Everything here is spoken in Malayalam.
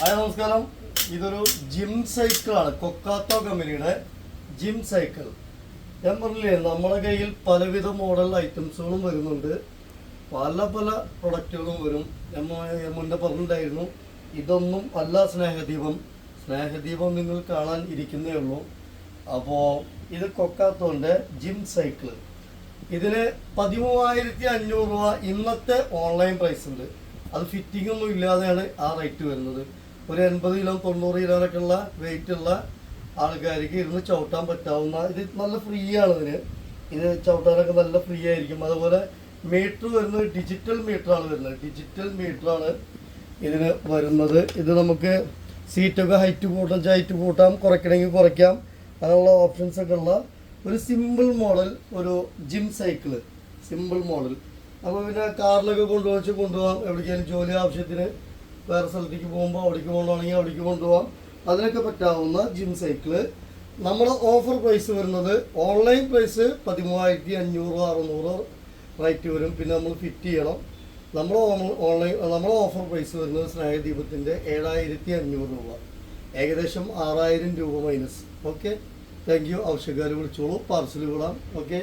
ഹായ് നമസ്കാരം. ഇതൊരു ജിം സൈക്കിളാണ് കൊക്കാത്തോ കമ്പനിയുടെ ജിം സൈക്കിൾ ഞാൻ പറഞ്ഞില്ലേ നമ്മുടെ കയ്യിൽ പലവിധ മോഡൽ ഐറ്റംസുകളും വരുന്നുണ്ട്. പല പല പ്രൊഡക്റ്റുകളും വരും. ഞാൻ മുന്നേ പറഞ്ഞിട്ടുണ്ടായിരുന്നു ഇതൊന്നും അല്ല സ്നേഹദീപം. സ്നേഹദീപം നിങ്ങൾ കാണാൻ ഇരിക്കുന്നേ ഉള്ളൂ. അപ്പോൾ ഇത് കൊക്കാത്തോന്റെ ജിം സൈക്കിൾ ഇതിന് പതിമൂവായിരത്തി അഞ്ഞൂറ് രൂപ ഇന്നത്തെ ഓൺലൈൻ പ്രൈസ് ഉണ്ട്. അത് ഫിറ്റിംഗ് ഒന്നും ഇല്ലാതെയാണ് ആ റേറ്റ് വരുന്നത്. ഒരു എൺപത് കിലോ തൊണ്ണൂറ് കിലോനൊക്കെ ഉള്ള വെയിറ്റ് ഉള്ള ആൾക്കാർക്ക് ഇരുന്ന് ചവിട്ടാൻ പറ്റാവുന്ന ഇത് നല്ല ഫ്രീ ആണ് ഇതിന്. ഇത് ചവിട്ടാനൊക്കെ നല്ല ഫ്രീ ആയിരിക്കും. അതുപോലെ മീറ്റർ വരുന്നത് ഡിജിറ്റൽ മീറ്റർ ആണ് വരുന്നത്. ഡിജിറ്റൽ മീറ്ററാണ് ഇതിന് വരുന്നത്. ഇത് നമുക്ക് സീറ്റൊക്കെ ഹൈറ്റ് കൂട്ടാം ഹൈറ്റ് കൂട്ടാം കുറയ്ക്കണമെങ്കിൽ കുറയ്ക്കാം. അങ്ങനെയുള്ള ഓപ്ഷൻസ് ഒക്കെ ഉള്ള ഒരു സിമ്പിൾ മോഡൽ ഒരു ജിം സൈക്കിൾ സിമ്പിൾ മോഡൽ അപ്പോൾ പിന്നെ കാറിലൊക്കെ കൊണ്ടുവച്ച് കൊണ്ടുപോകാം. എവിടേക്കെങ്കിലും ജോലി ആവശ്യത്തിന് വേറെ സ്ഥലത്തേക്ക് പോകുമ്പോൾ അവിടേക്ക് കൊണ്ടുപോകണമെങ്കിൽ അവിടേക്ക് കൊണ്ടുപോകാം അതിനൊക്കെ പറ്റാവുന്ന ജിം സൈക്കിൾ നമ്മൾ ഓഫർ പ്രൈസ് വരുന്നത് ഓൺലൈൻ പ്രൈസ് പതിമൂവായിരത്തി അഞ്ഞൂറ് അറുന്നൂറ് റേറ്റ് വരും. പിന്നെ നമ്മൾ ഫിറ്റ് ചെയ്യണം. നമ്മൾ ഓൺലൈൻ നമ്മൾ ഓഫർ പ്രൈസ് വരുന്നത് സ്നേഹദീപത്തിന്റെ ഏഴായിരത്തി അഞ്ഞൂറ് രൂപ. ഏകദേശം ആറായിരം രൂപ മൈനസ് ഓക്കെ താങ്ക് യു ആവശ്യക്കാർ വിളിച്ചോളൂ. പാർസൽ വിടാം. ഓക്കെ